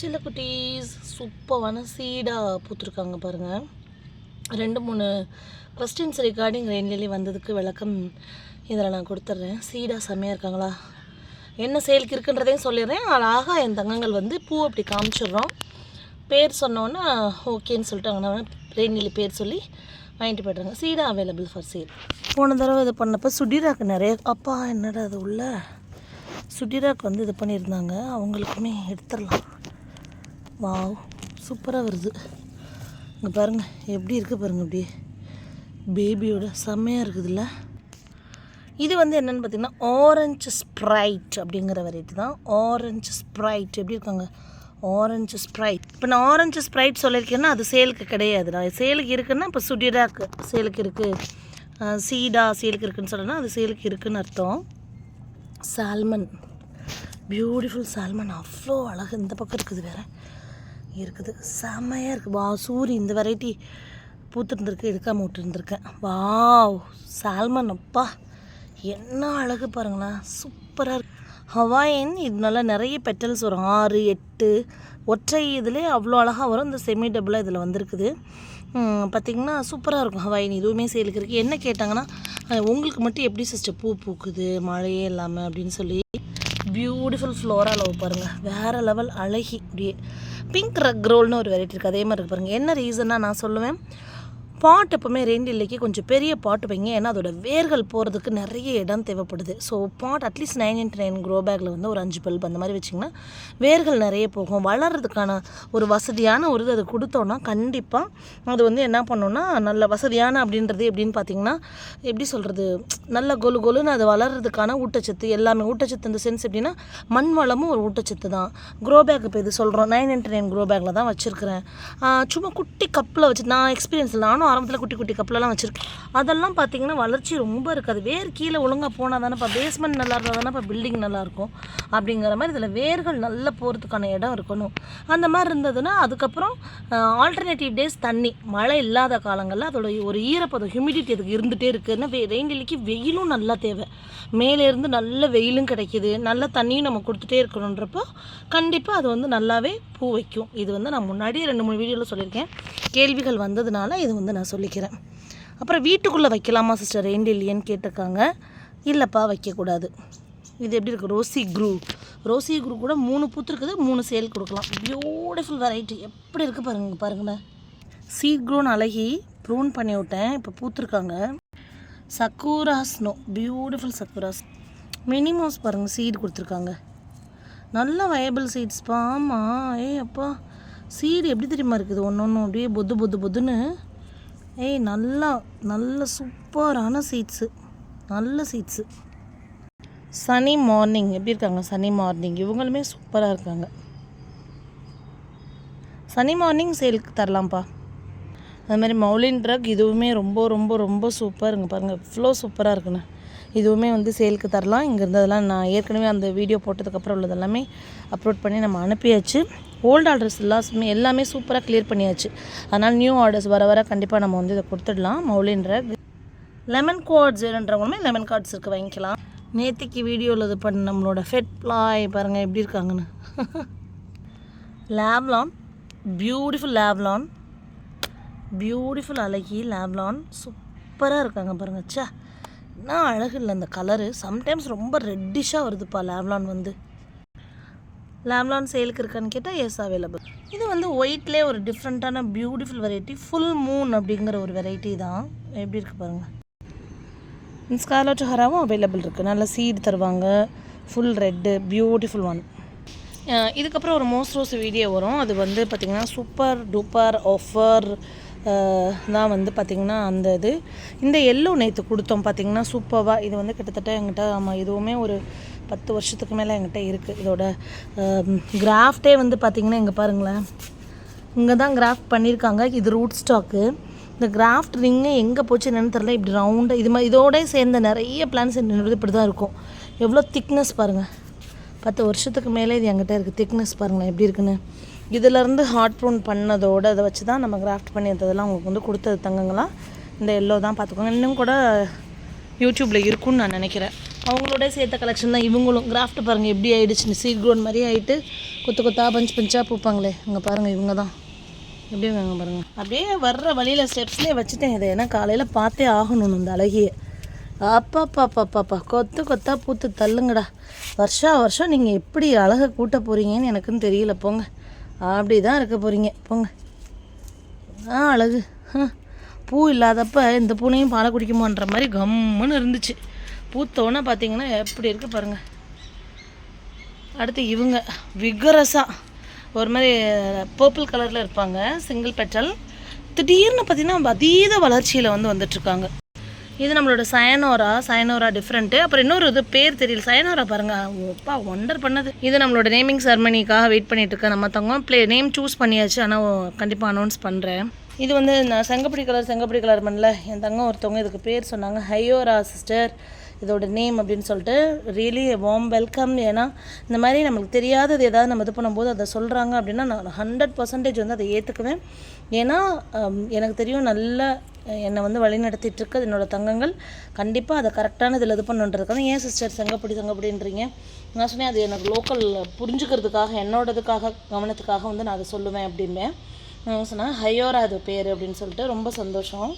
சில்ல குட்டீஸ் சூப்பரான சீடாக பூத்துருக்காங்க பாருங்கள் ரெண்டு மூணு கொஸ்டின்ஸ் ரிகார்டிங் ரெயின்லேயே வந்ததுக்கு விளக்கம் இதில் நான் கொடுத்துட்றேன் சீடாக செம்மையாக இருக்காங்களா? என்ன செயலுக்கு இருக்குன்றதையும் சொல்லிடுறேன். அழகாக என் தங்கங்கள் வந்து பூ அப்படி காமிச்சிடுறோம். பேர் சொன்னோன்னா ஓகேன்னு சொல்லிட்டு அங்கே ரெயின்லி பேர் சொல்லி வாங்கிட்டு போய்ட்றாங்க. சீடா அவைலபிள் ஃபார் சீட் போன தடவை இது பண்ணப்போ சுடிராக்கு நிறைய அப்பா என்னடா அது உள்ள? சுடிராக்கு வந்து இது பண்ணியிருந்தாங்க. அவங்களுக்குமே எடுத்துடலாம். வாவ் சூப்பராக வருது. இங்கே பாருங்கள் எப்படி இருக்குது பாருங்கள் அப்படியே. பேபியோட செம்மையாக இருக்குதுல்ல. இது வந்து என்னென்னு பார்த்தீங்கன்னா ஆரஞ்சு ஸ்ப்ரைட் அப்படிங்கிற வெரைட்டி தான். ஆரஞ்சு ஸ்ப்ரைட் எப்படி இருக்காங்க? ஆரஞ்சு ஸ்ப்ரைட் இப்போ நான் ஆரஞ்சு ஸ்ப்ரைட் சொல்லியிருக்கேன்னா அது சேலுக்கு கிடையாது. நான் சேலுக்கு இருக்குன்னா இப்போ சுடிராக்கு சேலுக்கு இருக்குது சீடா சேலுக்கு இருக்குன்னு சொல்லணும்னா அது சேலுக்கு இருக்குன்னு அர்த்தம். சால்மன் பியூட்டிஃபுல் சால்மன் அவ்வளோ அழகு. இந்த பக்கம் இருக்குது வேறு. இருக்குது. செம்மையாக இருக்குது வா சூரி இந்த வெரைட்டி பூத்துருந்துருக்கு எடுக்காம விட்டுருந்துருக்கேன் வாவ் சால்மன் அப்பா. என்ன அழகு பாருங்களேன் சூப்பராக இருக்கு. ஹவாயின் இதனால நிறைய பெட்டல்ஸ் வரும். ஆறு எட்டு ஒற்றை இதில் அவ்வளோ அழகாக வரும். இந்த செமி டபுளாக இதில் வந்திருக்குது. பார்த்திங்கன்னா சூப்பராக இருக்கும் ஹவாயின். இதுவுமே சேலுக்கு இருக்குது என்ன கேட்டாங்கன்னா உங்களுக்கு மட்டும் எப்படி சிஸ்டர் பூ பூக்குது? மழையே இல்லாமல் அப்படின்னு சொல்லி பியூட்டிஃபுல் ஃப்ளோரா லவ் பாருங்கள் வேறு லெவல் அழகி அப்படியே பிங்க் ரக் ரோல்னு ஒரு வெரைட்டி இருக்குது அதே மாதிரி இருக்கு பாருங்கள் என்ன ரீசன்னா நான் சொல்லுவேன். பாட் எப்போவுமே ரெண்டிலைக்கு கொஞ்சம் பெரிய பாட் வைங்க. ஏன்னா அதோட வேர்கள் போகிறதுக்கு நிறைய இடம் தேவைப்படுது. So pot at least nine into nine grow பேக்கில் வந்து ஒரு அஞ்சு பல்ப் அந்த மாதிரி வச்சிங்கன்னா வேர்கள் நிறைய போகும். வளர்கிறதுக்கான ஒரு வசதியான ஒரு இது அது கொடுத்தோன்னா கண்டிப்பாக அது வந்து என்ன பண்ணோன்னா நல்ல வசதியான அப்படின்றது எப்படின்னு பார்த்தீங்கன்னா எப்படி சொல்கிறது நல்ல கொலு கொலுன்னு அது வளர்கிறதுக்கான ஊட்டச்சத்து எல்லாமே ஊட்டச்சத்து இந்த சென்ஸ் எப்படின்னா மண் வளமும் ஒரு ஊட்டச்சத்து தான். க்ரோ பேக் இப்போ இது சொல்கிறோம் நைன் இன்ட் நைன் க்ரோ பேக்கில் தான் வச்சுருக்கிறேன். சும்மா குட்டி கப்பில் வச்சு நான் எக்ஸ்பீரியன்ஸ் நானும் ஆரம்பத்தில் குட்டி குட்டி கப்பலெல்லாம் வச்சுருக்கேன். அதெல்லாம் பார்த்தீங்கன்னா வளர்ச்சி ரொம்ப இருக்காது. வேர் கீழே ஒழுங்காக போனால் தானேப்பா பேஸ்மெண்ட் நல்லா இருந்தால் தானேப்பா பில்டிங் நல்லாயிருக்கும் அப்படிங்கிற மாதிரி இதில் வேர்கள் நல்லா போகிறதுக்கான இடம் இருக்கணும். அந்த மாதிரி இருந்ததுன்னா அதுக்கப்புறம் ஆல்டர்னேட்டிவ் டேஸ் தண்ணி மழை இல்லாத காலங்களில் அதோட ஒரு ஈரப்பதம் ஹியூமிடிட்டி அதுக்கு இருந்துகிட்டே இருக்குதுன்னா வெ ரெயின் டெல்லிக்கு வெயிலும் நல்லா தேவை. மேலே இருந்து நல்ல வெயிலும் கிடைக்கிது. நல்ல தண்ணியும் நம்ம கொடுத்துட்டே இருக்கணுன்றப்போ கண்டிப்பாக அது வந்து நல்லாவே பூ வைக்கும். இது வந்து நான் முன்னாடியே ரெண்டு மூணு வீடியோவில் சொல்லியிருக்கேன். கேள்விகள் வந்ததுனால இது வந்து நான் சொல்லிக்கிறேன். அப்புறம் வீட்டுக்குள்ளே வைக்கலாமா சிஸ்டர் ரெயின் இல்லையன்னு கேட்டிருக்காங்க. இல்லைப்பா வைக்கக்கூடாது. இது எப்படி இருக்குது ரோசி க்ரூ. ரோசி க்ரூ கூட மூணு பூத்துருக்குது மூணு சேல் கொடுக்கலாம். பியூட்டிஃபுல் வெரைட்டி எப்படி இருக்குது பாருங்க பாருங்களேன் சீட் க்ரோன் அழகி ப்ரூன் பண்ணி விட்டேன் இப்போ பூத்துருக்காங்க. சக்கூரா ஸ்னோ பியூட்டிஃபுல் சக்கூராஸ். மினிமோஸ் பாருங்கள் சீட் கொடுத்துருக்காங்க. நல்ல வயபிள் சீட்ஸ்ப்பா ஆமாம் ஏய் அப்பா. சீடு எப்படி தெரியுமா இருக்குது? ஒன்று ஒன்று அப்படியே பொத்து பொத்து பொத்துன்னு ஏய் நல்லா நல்ல சூப்பரான சீட்ஸு நல்ல சீட்ஸு சனி மார்னிங் எப்படி இருக்காங்க? சனி மார்னிங் இவங்களுமே சூப்பராக இருக்காங்க. சனி மார்னிங் சேலுக்கு தரலாம்ப்பா. அது மாதிரி மௌலின் ட்ரக் இதுவுமே ரொம்ப ரொம்ப ரொம்ப சூப்பருங்க பாருங்கள் இவ்வளோ சூப்பராக இருக்குண்ணே இதுவுமே வந்து சேலுக்கு தரலாம். இங்கே இருந்ததெல்லாம் நான் ஏற்கனவே அந்த வீடியோ போட்டதுக்கப்புறம் உள்ளதெல்லாமே அப்லோட் பண்ணி நம்ம அனுப்பியாச்சு. ஓல்டு ஆர்டர்ஸ் எல்லாமே எல்லாமே சூப்பராக கிளியர் பண்ணியாச்சு. அதனால் நியூ ஆர்டர்ஸ் வர வர கண்டிப்பாக நம்ம வந்து இதை கொடுத்துடலாம். மௌலின்ற லெமன் கார்ட்ஸ் வேணுன்றவங்களுமே லெமன் கார்ட்ஸ் இருக்குது வாங்கிக்கலாம். நேத்திக்கு வீடியோவில் இது பண்ண நம்மளோட ஃபெட் பாருங்கள் எப்படி இருக்காங்கன்னு. லேப்லான் பியூட்டிஃபுல் லேப்லான் பியூட்டிஃபுல் அழகி லேப்லான் சூப்பராக இருக்காங்க பாருங்கள் ச்சே. என்ன அழகு இல்லை அந்த கலரு சம்டைம்ஸ் ரொம்ப ரெட்டிஷாக வருதுப்பா லேவ்லான் வந்து. லேவ்லான் சேலுக்கு இருக்கான்னு கேட்டால் எஸ் அவைலபிள் இது வந்து ஒயிட்லேயே ஒரு டிஃப்ரெண்ட்டான பியூட்டிஃபுல் வெரைட்டி ஃபுல் மூன் அப்படிங்கிற ஒரு வெரைட்டி தான். எப்படி இருக்குது பாருங்கள் ஸ்கார்லட் ஹராவும் அவைலபிள் இருக்குது நல்ல சீடு தருவாங்க. ஃபுல் ரெட்டு பியூட்டிஃபுல் ஒன் இதுக்கப்புறம் ஒரு மோஸ்ட் ரோஸ் வீடியோ வரும். அது வந்து பார்த்திங்கன்னா சூப்பர் டூப்பர் ஆஃபர் தான் வந்து பார்த்திங்கன்னா அந்த இது இந்த எல்லோ நேற்று கொடுத்தோம் பார்த்திங்கன்னா சூப்பராக இது வந்து கிட்டத்தட்ட எங்கிட்ட ஆமாம் இதுவுமே ஒரு பத்து வருஷத்துக்கு மேலே எங்கிட்ட இருக்குது இதோட. கிராஃப்டே வந்து பார்த்திங்கன்னா இங்கே பாருங்களேன். இங்கே தான் கிராஃப்ட் பண்ணியிருக்காங்க இது ரூட் ஸ்டாக்கு இந்த கிராஃப்ட் ரிங்கு எங்கே போச்சு என்னன்னு தெரில இப்படி ரவுண்டாக இது மாதிரி இதோடய சேர்ந்த நிறைய பிளான்ஸ் என்னது இப்படி தான் இருக்கும். எவ்வளோ திக்னஸ் பாருங்கள் பத்து வருஷத்துக்கு மேலே இது என்கிட்ட இருக்குது திக்னஸ் பாருங்களேன் எப்படி இருக்குன்னு. இதிலேருந்து ஹார்ட் ப்ரூன் பண்ணதோடு அதை வச்சு தான் நம்ம கிராஃப்ட் பண்ணி இருந்ததெல்லாம் உங்களுக்கு வந்து கொடுத்தது தங்கங்களா? இந்த எல்லோ தான் பார்த்துக்கோங்க. இன்னும் கூட யூடியூப்பில் இருக்கும்னு நான் நினைக்கிறேன். அவங்களோட சேர்த்த கலெக்ஷன் தான் இவங்களும். கிராஃப்ட் பாருங்கள் எப்படி ஆகிடுச்சுன்னு சீட் க்ரோன் மாதிரி ஆகிட்டு கொத்து கொத்தா பஞ்ச் பஞ்சாக பூப்பாங்களே. அங்கே பாருங்கள் இவங்க தான். எப்படி இருக்காங்க பாருங்கள் அப்படியே வர்ற வழியில் ஸ்டெப்ஸ்லேயே வச்சுட்டேன். இதை ஏன்னா காலையில் பார்த்தே ஆகணும் இந்த அழகிய. அப்பா பாப்பா கொத்து கொத்தா பூத்து தள்ளுங்கடா. வருஷா வருஷம் நீங்கள் எப்படி அழகை கூட்ட போகிறீங்கன்னு எனக்குன்னு தெரியல. போங்க. அப்படி தான் இருக்க போகிறீங்க போங்க. ஆ அழகு. ஆ, பூ இல்லாதப்ப இந்த பூனையும் பாலை குடிக்குமோன்ற மாதிரி கம்முன்னு இருந்துச்சு. பூத்தோன்னே பார்த்தீங்கன்னா எப்படி இருக்கு பாருங்கள் அடுத்து இவங்க. விகரஸாக ஒரு மாதிரி பர்பிள் கலரில் இருப்பாங்க. சிங்கிள் பெட்டல் திடீர்னு பார்த்தீங்கன்னா அதீத வளர்ச்சியில் வந்து வந்துட்டுருக்காங்க இது நம்மளோட சயனோரா சயனோரா டிஃப்ரெண்ட்டு அப்புறம் இன்னொரு இது பேர் தெரியல. சயனோரா பாருங்க. அப்பா ஒண்டர் பண்ணது. இது நம்மளோட நேமிங் செரமனிக்காக வெயிட் பண்ணிட்டு இருக்க நம்ம தங்கம் ப்ளே நேம் சூஸ் பண்ணியாச்சு. ஆனால் கண்டிப்பாக அனௌன்ஸ் பண்ணுறேன் இது வந்து நான் செங்கப்படி கலர் செங்கப்படி கலர் பண்ணல. என் தங்கம் ஒருத்தவங்க இதுக்கு பேர் சொன்னாங்க. ஹையோரா சிஸ்டர் இதோட நேம் அப்படின்னு சொல்லிட்டு ரியலி வார்ம் வெல்கம் ஏன்னா இந்த மாதிரி நம்மளுக்கு தெரியாதது ஏதாவது நம்ம இது பண்ணும்போது அதை சொல்கிறாங்க அப்படின்னா நான் ஹண்ட்ரட் பர்சன்டேஜ் வந்து அதை ஏற்றுக்குவேன் ஏன்னா எனக்கு தெரியும் நல்ல என்னை வந்து வழிநடத்திட்டு இருக்கு என்னோடய என்னோட தங்கங்கள் கண்டிப்பாக அதை கரெக்டான இதில் இது பண்ணுன்றதுக்காக ஏன் சிஸ்டர் சங்கப்படி செங்கப்படின்றீங்க? நான் சொன்னேன் அது எனக்கு லோக்கல் புரிஞ்சுக்கிறதுக்காக என்னோடதுக்காக கவனத்துக்காக வந்து நான் அதை சொல்லுவேன் அப்படிம்பேன். சொன்னால் ஹையோரா அது பேர் அப்படின்னு சொல்லிட்டு ரொம்ப சந்தோஷம்.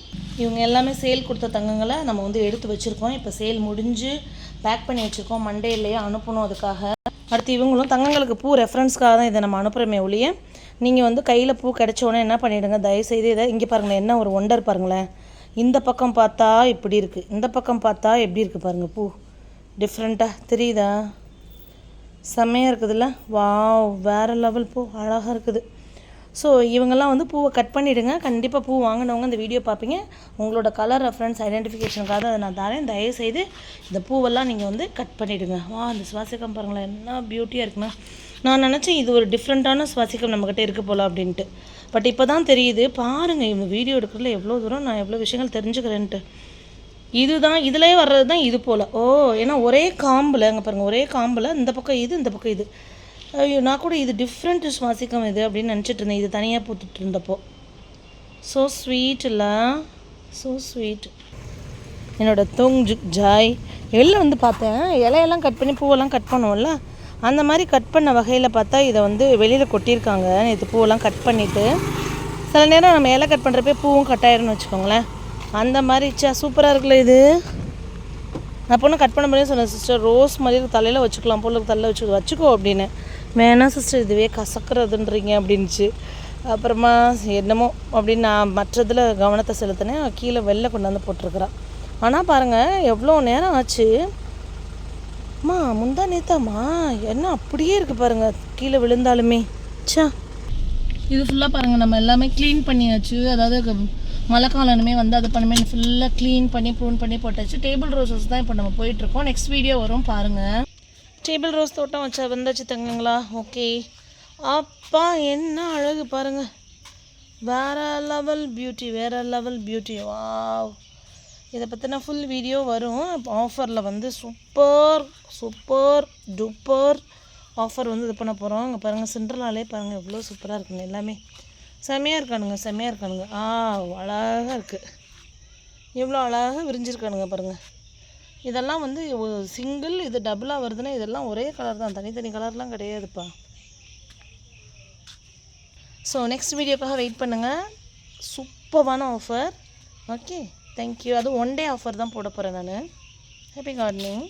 இவங்க எல்லாமே சேல் கொடுத்த தங்கங்களை நம்ம வந்து எடுத்து வச்சுருக்கோம். இப்போ சேல் முடிஞ்சு பேக் பண்ணி வச்சுருக்கோம். மண்டேலேயே அனுப்பணும் அதுக்காக. அடுத்து இவங்களும் தங்கங்களுக்கு பூ ரெஃபரன்ஸ்க்காக தான் இதை நம்ம அனுப்புகிறோமே ஒழிய நீங்கள் வந்து கையில் பூ கிடைச்ச உடனே என்ன பண்ணிவிடுங்க தயவுசெய்து இதை இங்கே பாருங்களேன். என்ன ஒரு ஒண்டர் பாருங்களேன். இந்த பக்கம் பார்த்தா இப்படி இருக்குது இந்த பக்கம் பார்த்தா எப்படி இருக்குது பாருங்கள் பூ. டிஃப்ரெண்ட்டாக தெரியுதா? செம்மையாக இருக்குதுல்ல? வாவ் வேறு லெவல் பூ. அழகாக இருக்குது. ஸோ இவங்கெல்லாம் வந்து பூவை கட் பண்ணிவிடுங்க கண்டிப்பாக பூ வாங்கினவங்க இந்த வீடியோ பார்ப்பீங்க. உங்களோட கலர் ரெஃபரன்ஸ் ஐடென்டிஃபிகேஷனுக்காக அதை நான் தரேன். தயவுசெய்து இந்த பூவெல்லாம் நீங்கள் வந்து கட் பண்ணிவிடுங்க வா அந்த சுவாசிக்கம் பாருங்களேன். என்ன பியூட்டியாக இருக்குண்ணா நான் நினச்சேன் இது ஒரு டிஃப்ரெண்ட்டான சுவாசிக்கம் நம்மக்கிட்ட இருக்க போல அப்படின்ட்டு. பட் இப்போ தான் தெரியுது பாருங்கள் இவங்க வீடியோ எடுக்கிறதுல எவ்வளோ தூரம் நான் எவ்வளோ விஷயங்கள் தெரிஞ்சுக்கிறேன்ட்டு. இதுதான் இதுலேயே வர்றது தான் இது போல். ஓ ஏன்னா ஒரே காம்பில் அங்கே பாருங்கள் ஒரே காம்பில் இந்த பக்கம் இது இந்த பக்கம் இது. ஐயோ நான் கூட இது டிஃப்ரெண்ட் சுவாசிக்கம் இது அப்படின்னு நினச்சிட்டு இருந்தேன். இது தனியாக பூத்துட்டு இருந்தப்போ. ஸோ ஸ்வீட் இல்லை ஸோ ஸ்வீட் என்னோடய தொங் ஜாய். வெளில வந்து பார்த்தேன். இலையெல்லாம் கட் பண்ணி பூவெல்லாம் கட் பண்ணுவோம்ல. அந்த மாதிரி கட் பண்ண வகையில் பார்த்தா இதை வந்து வெளியில் கொட்டியிருக்காங்க. நேற்று பூவெல்லாம் கட் பண்ணிவிட்டு சில நேரம் நம்ம இலை கட் பண்ணுறப்பே பூவும் கட் ஆயிரும்னு வச்சுக்கோங்களேன். அந்த மாதிரி சா சூப்பராக இருக்குல்ல இது. நான் பொண்ணு கட் பண்ண முடியும் சொன்னேன் சிஸ்டர் ரோஸ் மாதிரி தலையில் வச்சுக்கலாம் பொருளுக்கு தலையில் வச்சு வச்சுக்கோ அப்படின்னு. வேணாம் சிஸ்டர் இதுவே கசக்கிறதுன்றீங்க அப்படின்ச்சு அப்புறமா என்னமோ அப்படின்னு நான் மற்றதில் கவனத்தை செலுத்தினேன். கீழே வெளில கொண்டாந்து போட்டிருக்கிறான் ஆனால் பாருங்கள் எவ்வளோ நேரம் ஆச்சு. அம்மா முந்தா நேத்தாம்மா என்ன அப்படியே இருக்குது பாருங்கள் கீழே விழுந்தாலுமே. ச்சா. இது ஃபுல்லாக பாருங்கள் நம்ம எல்லாமே க்ளீன் பண்ணியாச்சு. அதாவது மழை காலமே வந்து அது பண்ணுமே ஃபுல்லாக க்ளீன் பண்ணி ப்ரூன் பண்ணி போட்டாச்சு. டேபிள் ரோசஸ் தான் இப்போ நம்ம போயிட்டுருக்கோம். நெக்ஸ்ட் வீடியோ வரும் பாருங்கள் டேபிள் ரோஸ் தோட்டம் வச்சா வந்தாச்சு தங்கங்களா? ஓகே அப்பா என்ன அழகு பாருங்கள் வேற லெவல் பியூட்டி வேற லெவல் பியூட்டி வாவ் இதை பற்றின ஃபுல் வீடியோ வரும். ஆஃபரில் வந்து சூப்பர் சூப்பர் டூப்பர் ஆஃபர் வந்து இது பண்ண போகிறோம் இங்கே பாருங்கள் சிண்ட்ரலாலே பாருங்கள் எவ்வளோ சூப்பராக இருக்குங்க எல்லாமே. செம்மையாக இருக்கானுங்க செம்மையாக இருக்கானுங்க. ஆ அழகாக இருக்குது எவ்வளோ அழகாக விரிஞ்சிருக்கானுங்க பாருங்கள் இதெல்லாம் வந்து சிங்கிள் இது டபுளாக வருதுன்னா இதெல்லாம் ஒரே கலர் தான். தனித்தனி கலர்லாம் கிடையாதுப்பா. ஸோ நெக்ஸ்ட் வீடியோக்காக வெயிட் பண்ணுங்கள் சூப்பரான ஆஃபர் ஓகே தேங்க்யூ அதுவும் ஒன் டே ஆஃபர் தான் போட போகிறேன் நான். Happy gardening